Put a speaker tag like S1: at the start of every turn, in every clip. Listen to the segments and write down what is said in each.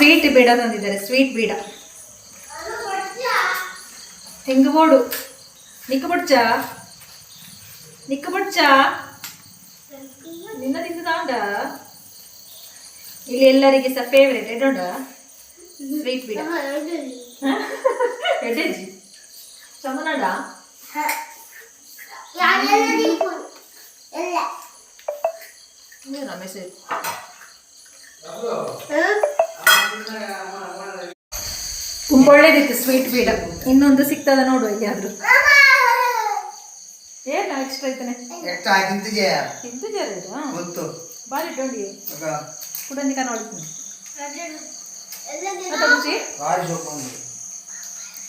S1: Sweet ಬೀಡ ತಂದಿದ್ದಾರೆ sweet ಬೀಡ. ಹೆಂಗ ಬೋಡು ನಿಕ್ಕ ಬುಡ್ಚ ನಿಕ್ಕ ಬುಡ್ಚ ನಿನ್ನ ತಿಂದ ಇಲ್ಲಿ ಎಲ್ಲರಿಗೆ ಸಹ ಫೇವ್ರೇಟ್ ಎಡೋಡ ಸ್ವೀಟ್ ಬೀಡ. ಎಡ್ಡೆಜ್ಜಿ ಚಮನಡ ಮೆಸೇಜ್ ತುಂಬ ಒಳ್ಳೇದಿತ್ತು ಸ್ವೀಟ್ ಬೀಡ ಇನ್ನೊಂದು ಸಿಗ್ತದ ನೋಡು ಎಲ್ಲಿಯಾದ್ರೂ. ಏನ ಎಕ್ಸ್ಟ್ರಾ ಐತಾನೆ ಇದ್ದು ಜರ.
S2: ಗೊತ್ತು.
S1: ಬಾರಿ
S2: ಆಗ
S1: ಕುಡಂದಿ ಹೊಡಿತೀನಿ.
S2: ಸೊಪ್ಪು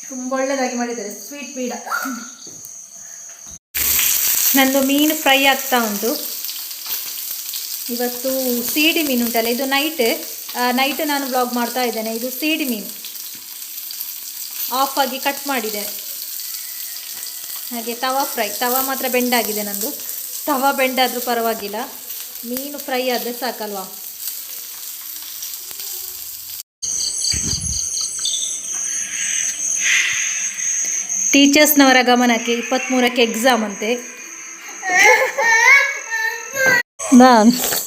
S1: ತುಂಬ ಒಳ್ಳೇದಾಗಿ ಮಾಡಿದ್ದಾರೆ ಸ್ವೀಟ್ ಬೀಡ ನಂದು ಮೀನು ಫ್ರೈ ಆಗ್ತಾ ಉಂಟು. ಇವತ್ತು ಸೀಡಿ ಮೀನು ಉಂಟಲ್ಲ ಇದು ನೈಟ್ ನೈಟ್ ನಾನು ಬ್ಲಾಗ್ ಮಾಡ್ತಾ ಇದ್ದೇನೆ. ಇದು ಸೀಡಿ ಮೀನು ಆಫ್ ಆಗಿ ಕಟ್ ಮಾಡಿದೆ. ಹಾಗೆ ತವಾ ಫ್ರೈ ತವಾ ಮಾತ್ರ ಬೆಂಡಾಗಿದೆ ನಂದು. ತವಾ ಬೆಂಡಾದರೂ ಪರವಾಗಿಲ್ಲ. ಮೀನು ಫ್ರೈ ಆದರೆ ಸಾಕಲ್ವಾ? ಟೀಚರ್ಸ್ನವರ ಗಮನಕ್ಕೆ ಇಪ್ಪತ್ತ್ಮೂರಕ್ಕೆ ಎಕ್ಸಾಮ್ ಅಂತೆ. ನಾನು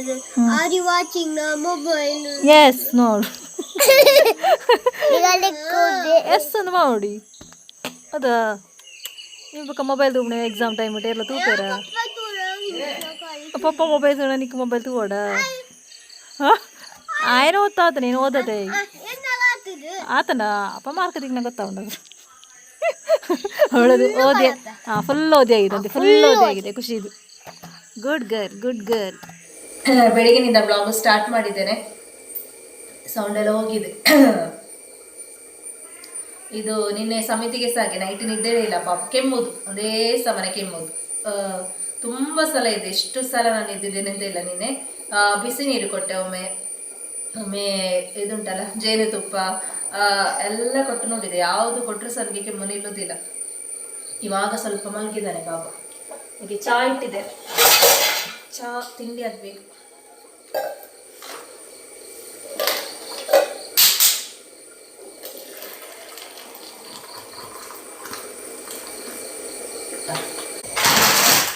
S3: again. Are you watching the mobile?
S1: Yes ಅಂದ್ ಮಾಡಿ. ಅದಾ ಬೇಕಾ ಮೊಬೈಲ್ ತಗೊಂಡು ಎಕ್ಸಾಮ್ ಟೈಮ್ ಎಲ್ಲ ತೂತಾರ ಪಪ್ಪ ಮೊಬೈಲ್ ತಗೊಂಡ ನಿಕ್ಕ ಮೊಬೈಲ್ ತಗೋಡ ಹಾಂ? ಓದ್ತಾ ಓದ್ತಾತ ನೀನು ಓದದೆ. ಆತನ? ಅಪ್ಪ ಮಾರ್ಕದಿಂಗ್ ನಂಗೆ ಗೊತ್ತಾ ಅವಳದು ಓದಿ ಹಾಂ ಫುಲ್ ಓದಿ ಆಗಿದೆ ಅಂತ ಫುಲ್ ಓದಿ ಆಗಿದೆ ಖುಷಿ ಇದು. ಗುಡ್ ಗರ್ಲ್ ಗುಡ್ ಗರ್ಲ್ ಬೆಳಗಿನಿಂದ ಬ್ಲಾಗ್ ಸ್ಟಾರ್ಟ್ ಮಾಡಿದ್ದೇನೆ. ಸೌಂಡ್ ಎಲ್ಲ ಹೋಗಿದೆ. ಇದು ನಿನ್ನೆ ಸಮಿತಿಗೆ ಸಹ ಹಾಗೆ ನೈಟ್ ನಿದ್ದೆ ಇಲ್ಲ ಪಾಪ. ಕೆಮ್ಮುದು. ಒಂದೇ ಸಮನೆ ಕೆಮ್ಮುದು. ತುಂಬ ಸಲ ಇದೆ. ಎಷ್ಟು ಸಲ ನಾನು ಇದ್ದಿದ್ದೇನೆ ಅಂತ ಇಲ್ಲ ನಿನ್ನೆ. ಬಿಸಿ ನೀರು ಕೊಟ್ಟೆ ಒಮ್ಮೆ. ಒಮ್ಮೆ ಇದುಂಟಲ್ಲ, ಜೇನುತುಪ್ಪ ಎಲ್ಲ ಕೊಟ್ಟು ನೋಡಿದೆ. ಯಾವುದು ಕೊಟ್ಟರು ಸಹ ಕೆಮ್ಮು ನಿಲ್ಲುದಿಲ್ಲ. ಇವಾಗ ಸ್ವಲ್ಪ ಮಲಗಿದ್ದಾನೆ ಪಾಪ. ಹೀಗೆ ಚಾ ಇಟ್ಟಿದೆ. ಚಾ ತಿಂಡಿ ಆಗಬೇಕು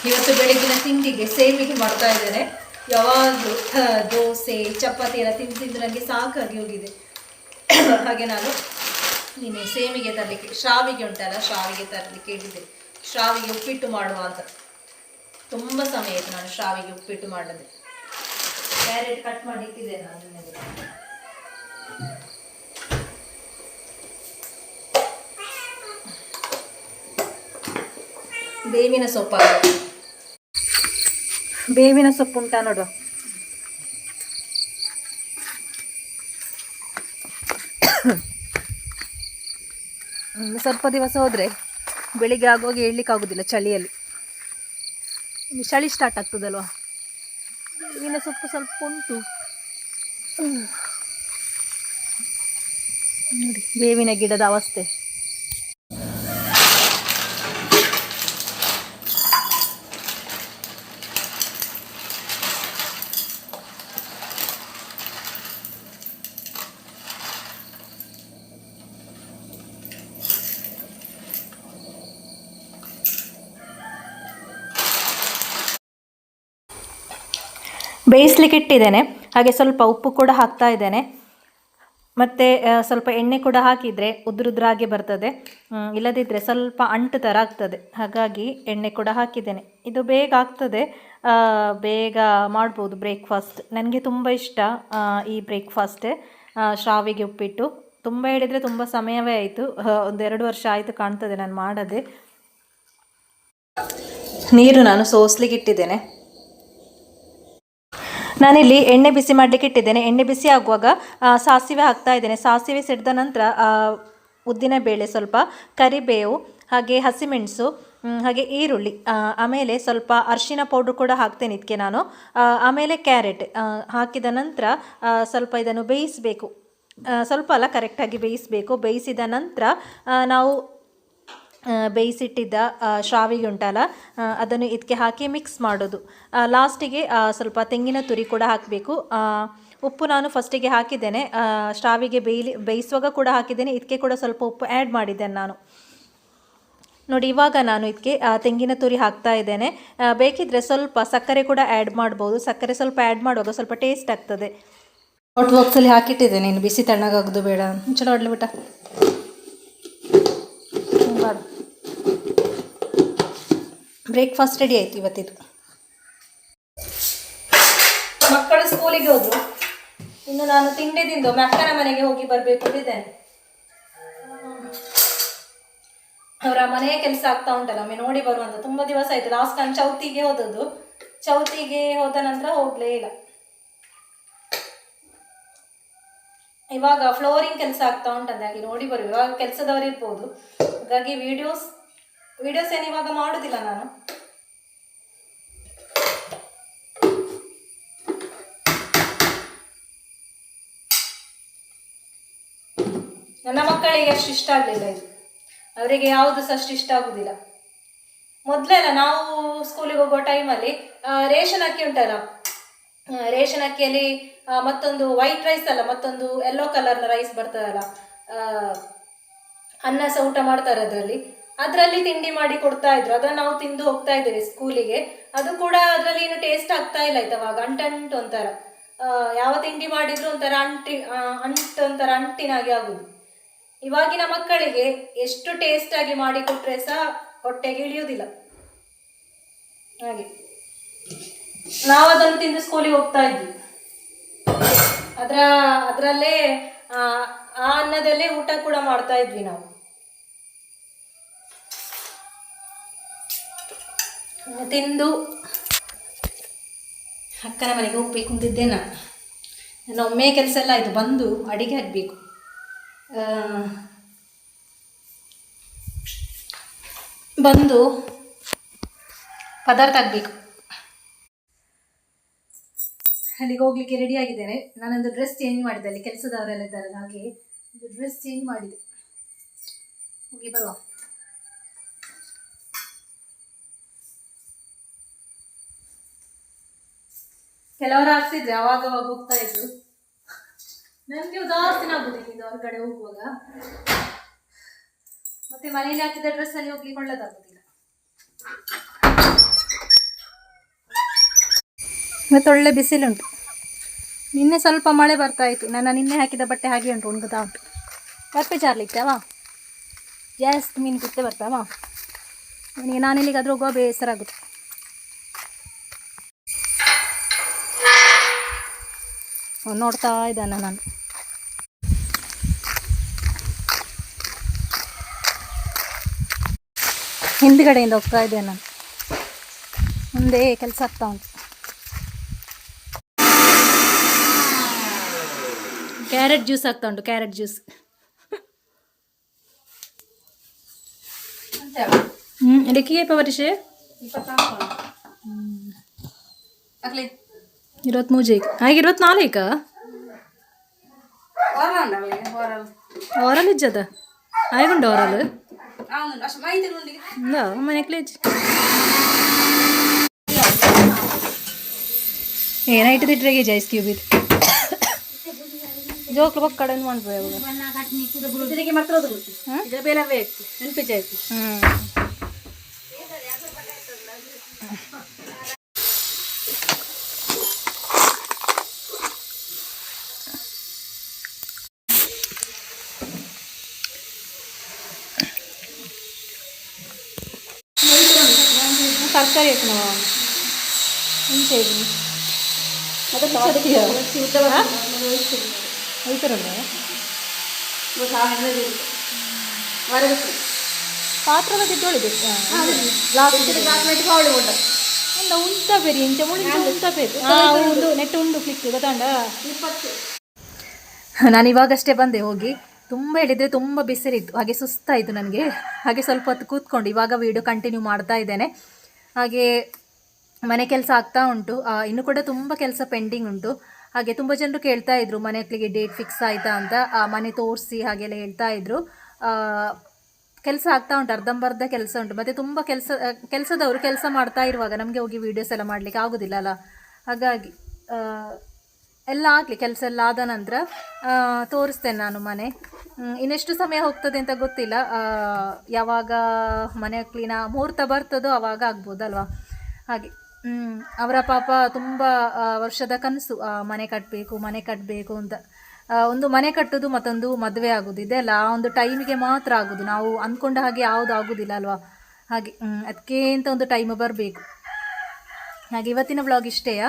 S1: ಇವತ್ತು ಬೆಳಗಿನ ತಿಂಡಿಗೆ ಸೇಮಿಗೆ ಮಾಡ್ತಾ ಇದ್ದಾರೆ. ಯಾವಾಗಲೂ ದೋಸೆ, ಚಪಾತಿ ಎಲ್ಲ ತಿಂದು ತಿಂದು ನನಗೆ ಸಾಕಾಗಿ ಹೋಗಿದೆ. ಹಾಗೆ ನಾನು ನಿನ್ನೆ ಸೇಮಿಗೆ ತರಲಿಕ್ಕೆ, ಶ್ರಾವಿಗೆ ಉಂಟಲ್ಲ, ಶ್ರಾವಿಗೆ ತರಲಿಕ್ಕೆ ಹೇಳಿದ್ದೆ. ಶ್ರಾವಿಗೆ ಉಪ್ಪಿಟ್ಟು ಮಾಡುವ ಅಂತ. ತುಂಬ ಸಮಯ ಆಯಿತು ನಾನು ಶಾವಿಗೆ ಉಪ್ಪಿಟ್ಟು ಮಾಡದೆ. ಕ್ಯಾರೆಟ್ ಕಟ್ ಮಾಡಿ ಇಟ್ಟಿದ್ದೇನೆ ನಾನು. ಬೇವಿನ ಸೊಪ್ಪು ಬೇವಿನ ಸೊಪ್ಪು ಉಂಟಾ ನೋಡು. ಸ್ವಲ್ಪ ದಿವಸ ಹೋದರೆ ಬೆಳಿಗ್ಗೆ ಆಗುವಾಗ ಹೇಳಲಿಕ್ಕಾಗೋದಿಲ್ಲ ಚಳಿಯಲ್ಲಿ. ಇನ್ನು ಚಳಿ ಸ್ಟಾರ್ಟ್ ಆಗ್ತದಲ್ವಾ? ಇನ್ನು ಸೊಪ್ಪು ಸ್ವಲ್ಪ ಉಂಟು. ನೋಡಿ ಬೇವಿನ ಗಿಡದ ಅವಸ್ಥೆ. ಬೇಯಿಸ್ಲಿಕ್ಕೆ ಇಟ್ಟಿದ್ದೇನೆ. ಹಾಗೆ ಸ್ವಲ್ಪ ಉಪ್ಪು ಕೂಡ ಹಾಕ್ತಾ ಇದ್ದೇನೆ. ಮತ್ತು ಸ್ವಲ್ಪ ಎಣ್ಣೆ ಕೂಡ ಹಾಕಿದರೆ ಉದ್ರುದ್ರಾಗೆ ಬರ್ತದೆ. ಇಲ್ಲದಿದ್ದರೆ ಸ್ವಲ್ಪ ಅಂಟು ಥರ ಆಗ್ತದೆ. ಹಾಗಾಗಿ ಎಣ್ಣೆ ಕೂಡ ಹಾಕಿದ್ದೇನೆ. ಇದು ಬೇಗ ಆಗ್ತದೆ. ಬೇಗ ಮಾಡ್ಬೋದು ಬ್ರೇಕ್ಫಾಸ್ಟ್. ನನಗೆ ತುಂಬ ಇಷ್ಟ ಈ ಬ್ರೇಕ್ಫಾಸ್ಟ್. ಶಾವಿಗೆ ಉಪ್ಪಿಟ್ಟು. ತುಂಬ ಹೇಳಿದರೆ ತುಂಬ ಸಮಯವೇ ಆಯಿತು. ಒಂದೆರಡು ವರ್ಷ ಆಯಿತು ಕಾಣ್ತದೆ ನಾನು ಮಾಡದೆ. ನೀರು ನಾನು ಸೋಸ್ಲಿಕ್ಕೆ ಇಟ್ಟಿದ್ದೇನೆ. ನಾನಿಲ್ಲಿ ಎಣ್ಣೆ ಬಿಸಿ ಮಾಡಲಿಕ್ಕೆ ಇಟ್ಟಿದ್ದೇನೆ. ಎಣ್ಣೆ ಬಿಸಿ ಆಗುವಾಗ ಸಾಸಿವೆ ಹಾಕ್ತಾ ಇದ್ದೇನೆ. ಸಾಸಿವೆ ಸಿಡಿದ ನಂತರ ಉದ್ದಿನಬೇಳೆ ಸ್ವಲ್ಪ, ಕರಿಬೇವು, ಹಾಗೆ ಹಸಿಮೆಣಸು ಹಾಗೆ ಈರುಳ್ಳಿ ಆಮೇಲೆ ಸ್ವಲ್ಪ ಅರಿಶಿನ ಪೌಡ್ರ್ ಕೂಡ ಹಾಕ್ತೇನೆ ಇದಕ್ಕೆ ನಾನು. ಆಮೇಲೆ ಕ್ಯಾರೆಟ್ ಹಾಕಿದ ನಂತರ ಸ್ವಲ್ಪ ಇದನ್ನು ಬೇಯಿಸಬೇಕು. ಸ್ವಲ್ಪ ಅಲ್ಲ ಕರೆಕ್ಟಾಗಿ ಬೇಯಿಸಬೇಕು. ಬೇಯಿಸಿದ ನಂತರ ನಾವು ಬೇಯಿಸಿಟ್ಟಿದ್ದ ಶ್ರಾವಿಗೆ ಉಂಟಲ್ಲ ಅದನ್ನು ಇದಕ್ಕೆ ಹಾಕಿ ಮಿಕ್ಸ್ ಮಾಡೋದು. ಲಾಸ್ಟಿಗೆ ಸ್ವಲ್ಪ ತೆಂಗಿನ ತುರಿ ಕೂಡ ಹಾಕಬೇಕು. ಉಪ್ಪು ನಾನು ಫಸ್ಟಿಗೆ ಹಾಕಿದ್ದೇನೆ. ಶ್ರಾವಿಗೆ ಬೇಯಲಿ ಬೇಯಿಸುವಾಗ ಕೂಡ ಹಾಕಿದ್ದೇನೆ. ಇದಕ್ಕೆ ಕೂಡ ಸ್ವಲ್ಪ ಉಪ್ಪು ಆ್ಯಡ್ ಮಾಡಿದ್ದೇನೆ ನಾನು. ನೋಡಿ ಇವಾಗ ನಾನು ಇದಕ್ಕೆ ತೆಂಗಿನ ತುರಿ ಹಾಕ್ತಾ ಇದ್ದೇನೆ. ಆ, ಬೇಕಿದ್ರೆ ಸ್ವಲ್ಪ ಸಕ್ಕರೆ ಕೂಡ ಆ್ಯಡ್ ಮಾಡ್ಬೋದು. ಸಕ್ಕರೆ ಸ್ವಲ್ಪ ಆ್ಯಡ್ ಮಾಡುವಾಗ ಸ್ವಲ್ಪ ಟೇಸ್ಟ್ ಆಗ್ತದೆ. ಹಾಟ್ ಬಾಕ್ಸಲ್ಲಿ ಹಾಕಿಟ್ಟಿದ್ದೇನೆ. ಇನ್ನು ಬಿಸಿ ತಣ್ಣಗಾಗೋದು ಬೇಡ. ಚಲೋ ಬಿಟ್ಟ. ಬ್ರೇಕ್ಫಾಸ್ಟ್ ರೆಡಿ ಆಯ್ತು ಇವತ್ತಿದು. ಮಕ್ಕಳು ಸ್ಕೂಲಿಗೆ ಹೋದ್ರು. ಇನ್ನು ನಾನು ತಿಂಡಿ ತಿಂದು ಅಕ್ಕನ ಮನೆಗೆ ಹೋಗಿ ಬರಬೇಕು ಅಂತಿದ್ದೇನೆ ಅವರ ಮನೆಯ ಕೆಲಸ ಆಗ್ತಾ ಉಂಟಲ್ಲ, ಒಮ್ಮೆ ನೋಡಿ ಬರುವಂತ. ತುಂಬಾ ದಿವಸ ಆಯ್ತು. ಲಾಸ್ಟ್ ನಾನು ಚೌತಿಗೆ ಹೋದದ್ದು. ಚೌತಿಗೆ ಹೋದ ನಂತರ ಹೋಗ್ಲೇ ಇಲ್ಲ. ಇವಾಗ ಫ್ಲೋರಿಂಗ್ ಕೆಲಸ ಆಗ್ತಾ ಉಂಟಂತ. ಹಾಗೆ ನೋಡಿ ಬರುವ. ಇವಾಗ ಕೆಲಸದವರು ಇರ್ಬೋದು. ಹಾಗಾಗಿ ವಿಡಿಯೋಸ್ ವಿಡಿಯೋಸ್ ಏನು ಇವಾಗ ಮಾಡುದಿಲ್ಲ ನಾನು? ನನ್ನ ಮಕ್ಕಳಿಗೆ ಅಷ್ಟು ಇಷ್ಟ ಆಗಲಿಲ್ಲ ಇದು. ಅವರಿಗೆ ಯಾವುದು ಸಹ ಅಷ್ಟು ಇಷ್ಟ ಆಗುದಿಲ್ಲ. ಮೊದಲೆಲ್ಲ ನಾವು ಸ್ಕೂಲಿಗೆ ಹೋಗೋ ಟೈಮಲ್ಲಿ ರೇಷನ್ ಅಕ್ಕಿ ಉಂಟಲ್ಲ? ರೇಷನ್ ಅಕ್ಕಿಯಲ್ಲಿ ಮತ್ತೊಂದು ವೈಟ್ ರೈಸ್ ಅಲ್ಲ, ಮತ್ತೊಂದು ಯೆಲ್ಲೋ ಕಲರ್ನ ರೈಸ್ ಬರ್ತದಲ್ಲ? ಅನ್ನ ಸಹ ಊಟ ಮಾಡ್ತಾರೆ ಅದರಲ್ಲಿ. ಅದರಲ್ಲಿ ತಿಂಡಿ ಮಾಡಿ ಕೊಡ್ತಾ ಇದ್ರು. ಅದನ್ನ ನಾವು ತಿಂದು ಹೋಗ್ತಾ ಇದ್ದೀವಿ ಸ್ಕೂಲಿಗೆ. ಅದು ಕೂಡ ಅದರಲ್ಲಿ ಏನು ಟೇಸ್ಟ್ ಆಗ್ತಾ ಇಲ್ಲ ಆಯ್ತು ಅವಾಗ ಅಂಟಂಟು ಒಂಥರ. ಯಾವ ತಿಂಡಿ ಮಾಡಿದ್ರು ಒಂಥರ ಅಂಟಿ ಅಂಟ್ ಒಂಥರ ಅಂಟಿನಾಗಿ ಆಗುದು. ಇವಾಗಿನ ಮಕ್ಕಳಿಗೆ ಎಷ್ಟು ಟೇಸ್ಟ್ ಆಗಿ ಮಾಡಿ ಕೊಟ್ರೆ ಸಹ ಹೊಟ್ಟೆಗೆ ಇಳಿಯುವುದಿಲ್ಲ ಹಾಗೆ. ನಾವು ಅದನ್ನು ತಿಂದು ಸ್ಕೂಲಿಗೆ ಹೋಗ್ತಾ ಇದ್ವಿ. ಅದರ, ಅದರಲ್ಲೇ ಆ ಅನ್ನದಲ್ಲೇ ಊಟ ಕೂಡ ಮಾಡ್ತಾ ಇದ್ವಿ ನಾವು. ತಿಂದು. ಅಕ್ಕನ ಮನೆಗೆ ಹೋಗ್ಬೇಕು ಅಂತಿದ್ದೆ ನಾನು. ನನ್ನ ಒಮ್ಮೆ ಕೆಲಸ ಎಲ್ಲ ಆಯಿತು, ಬಂದು ಅಡಿಗೆ ಆಗಬೇಕು ಬಂದು ಪದಾರ್ಥ ಆಗಬೇಕು ಅಲ್ಲಿಗೆ ಹೋಗ್ಲಿಕ್ಕೆ ರೆಡಿ ಆಗಿದ್ದೇನೆ. ನಾನೊಂದು ಡ್ರೆಸ್ ಚೇಂಜ್ ಮಾಡಿದೆ, ಅಲ್ಲಿ ಕೆಲಸದವರೆಲ್ಲ ಇದ್ದಾರೆ, ಹಾಗೆ ಡ್ರೆಸ್ ಚೇಂಜ್ ಮಾಡಿದೆ. ಹೋಗಿ ಬರುವ. ಕೆಲವರು ಆಗ್ತಿದ್ರೆ ಅವಾಗ ಅವಾಗ ಹೋಗ್ತಾ ಇದ್ರು? ನನಗೆ ಉದಾಸೀನ ಆಗುದು ಇಲ್ಲಿಂದ ಹೊರಗಡೆ ಹೋಗುವಾಗ. ಮತ್ತೆ ಮನೇಲಿ ಹಾಕಿದ ಡ್ರೆಸ್ ಅಲ್ಲಿ ಹೋಗ್ಲಿಕ್ಕೆ ಒಳ್ಳೇದಾಗುದಿಲ್ಲ. ಮತ್ತೆ ಒಳ್ಳೆ ಬಿಸಿಲುಂಟು. ನಿನ್ನೆ ಸ್ವಲ್ಪ ಮಳೆ ಬರ್ತಾ ಇತ್ತು. ನನ್ನ ನಿನ್ನೆ ಹಾಕಿದ ಬಟ್ಟೆ ಹಾಗೆ ಉಂಟು ಒಣಗುತ್ತಾ ಉಂಟು. ಬರ್ಪೆ ಚಾರ್ಲಿಕ್ತಾವಾ ಜಾಸ್ತಿ ಮೀನು ಕುತ್ತೆ ಬರ್ತಾವಾ ನನಗೆ ನಾನು ಇಲ್ಲಿಗಾದ್ರೂ ಹೋಗುವ ಬೇಸರ ಆಗುತ್ತೆ. ನೋಡ್ತಾ ಇದ್ದಾನೆ ನಾನು. ಹಿಂದ್ಗಡೆಯಿಂದ ಹೋಗ್ತಾ ಇದ್ದೇನೆ ನಾನು. ಮುಂದೆ ಕೆಲಸ ಆಗ್ತಾ ಉಂಟು. ಕ್ಯಾರೆಟ್ ಜ್ಯೂಸ್ ಆಗ್ತಾ ಉಂಟು ಕ್ಯಾರೆಟ್ ಜ್ಯೂಸ್ ಹ್ಞೂ ಇದಕ್ಕೆ ಪವರಿಷೆ ಇರುವತ್ಮೂರು ಜೈಕ ಆಗ ಇರುವತ್ನಾಲ್ಕ ಓರಲ್ ಇಜ್ಜದ? ಆಯ್ಕೊಂಡು ಓರಲ್ ಮನೆಕ್ಲೇ ಇಜ್ಜಿ. ಏನಾಯ್ತದ ಇಟ್ರಾಗೆ ಜೈಸ್ ಕ್ಯೂಬ್ ಇದು? ಜೋಕ್ಲ ಬಕ್ ಕಡೆ ಮಾಡ್ಬೇಕು ಹ್ಮ್. ತರಕಾರಿ ಹಾಕೋಣ ನಾವು ಹುಣಸೆ ಐತರಲ್ಲ ಪಾತ್ರದ ತಿದ್ದೊಳಿಬೇಕು ಒಂದ ಉಂಟ ಬೇರಿ ಇಂಚ ಮುಳಿಂಚ ಉಂಟ. ಬೇರು ಒಂದು ನೆಟ್ ಉಂಡು ಕ್ಲಿಕ್ ಗೊತ್ತಾಂಡ? ನಾನು ಇವಾಗಷ್ಟೇ ಬಂದೆ ಹೋಗಿ. ತುಂಬ ಹೇಳಿದರೆ ತುಂಬ ಬಿಸಿಲಿತ್ತು. ಹಾಗೆ ಸುಸ್ತಾಯಿತು ನನಗೆ. ಹಾಗೆ ಸ್ವಲ್ಪ ಹೊತ್ತು ಕೂತ್ಕೊಂಡು ಇವಾಗ ವಿಡಿಯೋ ಕಂಟಿನ್ಯೂ ಮಾಡ್ತಾ ಇದ್ದೇನೆ. ಹಾಗೆ ಮನೆ ಕೆಲಸ ಆಗ್ತಾ ಉಂಟು. ಇನ್ನು ಕೂಡ ತುಂಬ ಕೆಲಸ ಪೆಂಡಿಂಗ್ ಉಂಟು. ಹಾಗೆ ತುಂಬ ಜನರು ಕೇಳ್ತಾ ಇದ್ರು, ಮನೆ ಮಕ್ಕಳಿಗೆ ಡೇಟ್ ಫಿಕ್ಸ್ ಆಯಿತಾ ಅಂತ. ಮನೆ ತೋರಿಸಿ ಹಾಗೆಲ್ಲ ಹೇಳ್ತಾ ಇದ್ರು. ಕೆಲಸ ಆಗ್ತಾ ಉಂಟು, ಅರ್ಧಂಬರ್ಧ ಕೆಲಸ ಉಂಟು. ಮತ್ತು ತುಂಬ ಕೆಲಸ ಕೆಲಸದವರು ಕೆಲಸ ಮಾಡ್ತಾ ಇರುವಾಗ ನಮಗೆ ಹೋಗಿ ವೀಡಿಯೋಸ್ ಎಲ್ಲ ಮಾಡಲಿಕ್ಕೆ ಆಗೋದಿಲ್ಲ ಅಲ್ಲ? ಹಾಗಾಗಿ ಎಲ್ಲ ಆಗಲಿ, ಕೆಲಸ ಎಲ್ಲ ಆದ ನಂತರ ತೋರಿಸ್ತೇನೆ ನಾನು ಮನೆ. ಇನ್ನೆಷ್ಟು ಸಮಯ ಹೋಗ್ತದೆ ಅಂತ ಗೊತ್ತಿಲ್ಲ. ಯಾವಾಗ ಮನೆ ಕ್ಲೀನ ಮುಹೂರ್ತ ಬರ್ತದೋ ಆವಾಗ ಆಗ್ಬೋದಲ್ವಾ? ಹಾಗೆ ಅವರ ಪಾಪ ತುಂಬ ವರ್ಷದ ಕನಸು ಮನೆ ಕಟ್ಟಬೇಕು ಮನೆ ಕಟ್ಟಬೇಕು ಅಂತ. ಒಂದು ಮನೆ ಕಟ್ಟೋದು ಮತ್ತೊಂದು ಮದುವೆ ಆಗೋದು. ಇದೆಲ್ಲ ಆ ಒಂದು ಟೈಮಿಗೆ ಮಾತ್ರ ಆಗೋದು. ನಾವು ಅಂದ್ಕೊಂಡ ಹಾಗೆ ಯಾವುದು ಆಗೋದಿಲ್ಲ ಅಲ್ವಾ? ಹಾಗೆ ಅದಕ್ಕೆ ಅಂತ ಒಂದು ಟೈಮ್ ಬರಬೇಕು. ಹಾಗೆ ಇವತ್ತಿನ ಬ್ಲಾಗ್ ಇಷ್ಟೇಯಾ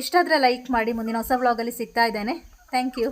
S1: ಇಷ್ಟ ಆದರೆ ಲೈಕ್ ಮಾಡಿ ಮುಂದಿನ ಹೊಸ ವ್ಲಾಗಲ್ಲಿ ಸಿಗ್ತಾ ಇದ್ದೇನೆ. Thank you